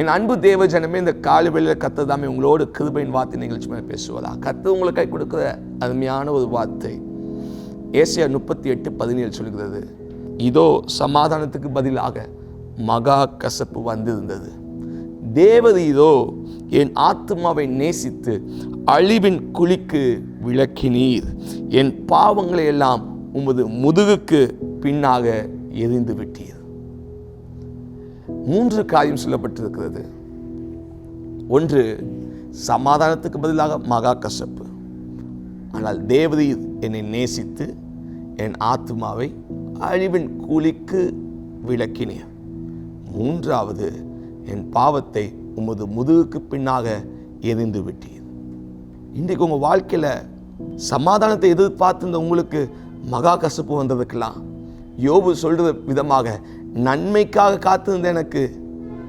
என் அன்பு தேவ ஜனமே இந்த காலி வெளியில் கத்து தாமே உங்களோடு கிருபையின் வார்த்தை நிகழ்ச்சி மேலே பேசுவதா கத்து உங்களுக்கு கை கொடுக்குற அருமையான ஒரு வார்த்தை. ஏசியா முப்பத்தி எட்டு பதினேழு சொல்கிறது இதோ சமாதானத்துக்கு பதிலாக மகா கசப்பு வந்திருந்தது. தேவதி இதோ என் ஆத்மாவை நேசித்து அழிவின் குழிக்கு விளக்கினீர். என் பாவங்களை எல்லாம் உமது முதுகுக்கு பின்னாக எரிந்து விட்டீர் மூன்று காரியம் சொல்லப்பட்டிருக்கிறது. ஒன்று சமாதானத்துக்கு பதிலாக மகா கசப்பு. ஆனால் தேவதை என்னை நேசித்து என் ஆத்மாவை அழிவின் கூலிக்கு விளக்கினீர் மூன்றாவது என் பாவத்தை உமது முதுகுக்கு பின்னாக எரிந்து விட்டீர் இன்றைக்கு உங்கள் வாழ்க்கையில் சமாதானத்தை எதிர்பார்த்திருந்த உங்களுக்கு மகா கசப்பு வந்ததுக்கெல்லாம் யோபு சொல்கிற விதமாக நன்மைக்காக காத்திருந்த எனக்கு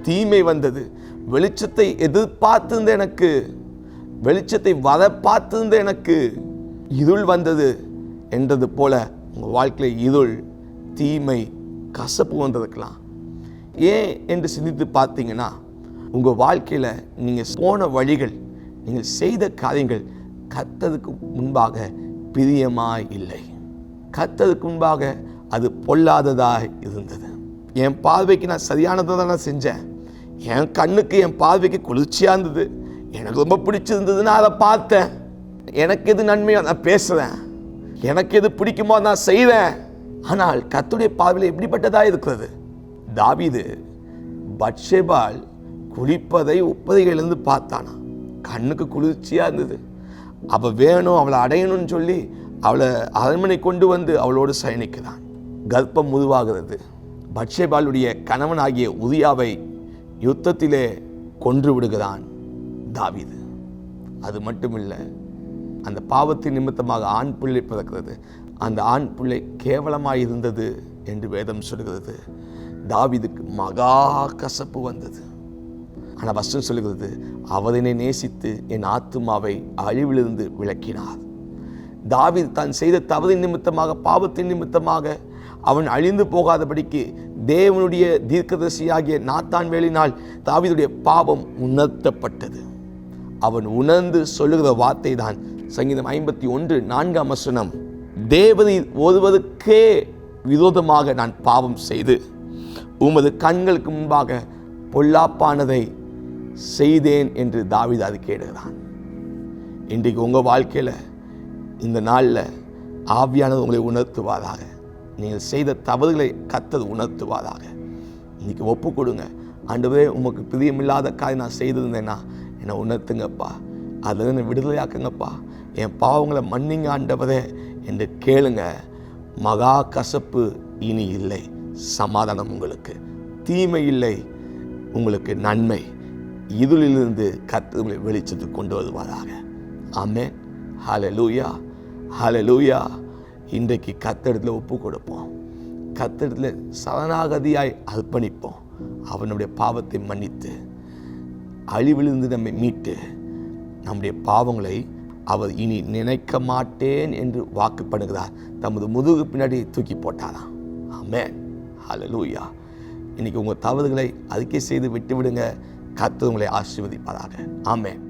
தீமை வந்தது. வெளிச்சத்தை எதிர்பார்த்திருந்த எனக்கு வெளிச்சத்தை வர பார்த்திருந்த எனக்கு இருள் வந்தது என்றது போல உங்கள் வாழ்க்கையில் இருள் தீமை கசப்பு வந்திருக்கலாம். ஏன் என்று சிந்தித்து பார்த்தீங்கன்னா உங்கள் வாழ்க்கையில் நீங்கள் போன வழிகள் நீங்கள் செய்த காரியங்கள் கத்ததுக்கு முன்பாக பிரியமாக இல்லை. கத்ததுக்கு முன்பாக அது பொல்லாததாக இருந்தது. என் பார்வைக்கு நான் சரியானதை தான் நான் செஞ்சேன். என் கண்ணுக்கு என் பார்வைக்கு குளிர்ச்சியாக இருந்தது. எனக்கு ரொம்ப பிடிச்சிருந்தது நான் அதை பார்த்தேன். எனக்கு எது நன்மையோ நான் பேசுகிறேன் எனக்கு எது பிடிக்குமோ நான் செய்வேன். ஆனால் கத்துடைய பார்வையில் எப்படிப்பட்டதாக இருக்கிறது? தாவிது பட்சேபால் குளிப்பதை உப்பதைகளிலிருந்து பார்த்தானா. கண்ணுக்கு குளிர்ச்சியாக இருந்தது. அவள் வேணும் அவளை அடையணும்னு சொல்லி அவளை அரண்மனை கொண்டு வந்து அவளோடு சயனிக்கிறான். கர்ப்பம் முதுவாகிறது பட்சேபாலுடைய கணவனாகிய உதியாவை யுத்தத்திலே கொன்று விடுகிறான் தாவிது. அது மட்டுமில்லை அந்த பாவத்தின் நிமித்தமாக ஆண் பிள்ளை பிறக்கிறது. அந்த ஆண் பிள்ளை கேவலமாக இருந்தது என்று வேதம் சொல்கிறது. தாவிதுக்கு மகா கசப்பு வந்தது. ஆனால் வசனம் சொல்கிறது அவதனை நேசித்து என் ஆத்துமாவை அழிவிலிருந்து விளக்கினார் தாவித் தான் செய்த தவறின் நிமித்தமாக பாவத்தின் நிமித்தமாக அவன் அழிந்து போகாதபடிக்கு தேவனுடைய தீர்க்கதரிசியாகிய நாத்தான் வேலினால் தாவிதுடைய பாவம் உணர்த்தப்பட்டது. அவன் உணர்ந்து சொல்லுகிற வார்த்தை தான் சங்கீதம் ஐம்பத்தி ஒன்று நான்காம் வசனம். தேவதை ஓதுவதற்கே விரோதமாக நான் பாவம் செய்து உமது கண்களுக்கு முன்பாக பொல்லாப்பானதை செய்தேன் என்று தாவீது அது கேடுகிறான். இன்றைக்கு உங்கள் வாழ்க்கையில் இந்த நாளில் ஆவியானது உங்களை உணர்த்துவாராக. நீங்கள் செய்த தவறுகளை கத்தது உணர்த்துவாராக. இன்றைக்கி ஒப்பு கொடுங்க ஆண்டவரே உமக்கு பிரியமில்லாத காரியம் நான் செய்திருந்தேன்னா என்னை உணர்த்துங்கப்பா. அதில் என்னை விடுதலையாக்குங்கப்பா. என் பாவங்களை மன்னிங்க ஆண்டவரே என்று கேளுங்க. மகா கசப்பு இனி இல்லை. சமாதானம் உங்களுக்கு. தீமை இல்லை. உங்களுக்கு நன்மை. இதிலிருந்து கர்த்தர் உங்களை வெளிச்சத்துக்கு கொண்டு வருவாராக. ஆமென். ஹலலூயா லூயா இன்றைக்கு கத்தடத்தில் ஒப்பு கொடுப்போம் கத்தடத்தில் சரணாகதியாய் அர்ப்பணிப்போம். அவனுடைய பாவத்தை மன்னித்து அழிவிலிருந்து நம்மை மீட்டு நம்முடைய பாவங்களை அவர் இனி நினைக்க மாட்டேன் என்று வாக்கு பண்ணுகிறார் தமது முதுகு பின்னாடி தூக்கி போட்டாராம். ஆமென். ஹலலூயா இன்றைக்கி உங்கள் தவறுகளை அறிக்கை செய்து விட்டு விடுங்க உங்களை ஆசீர்வதிப்பதாக ஆமேன்.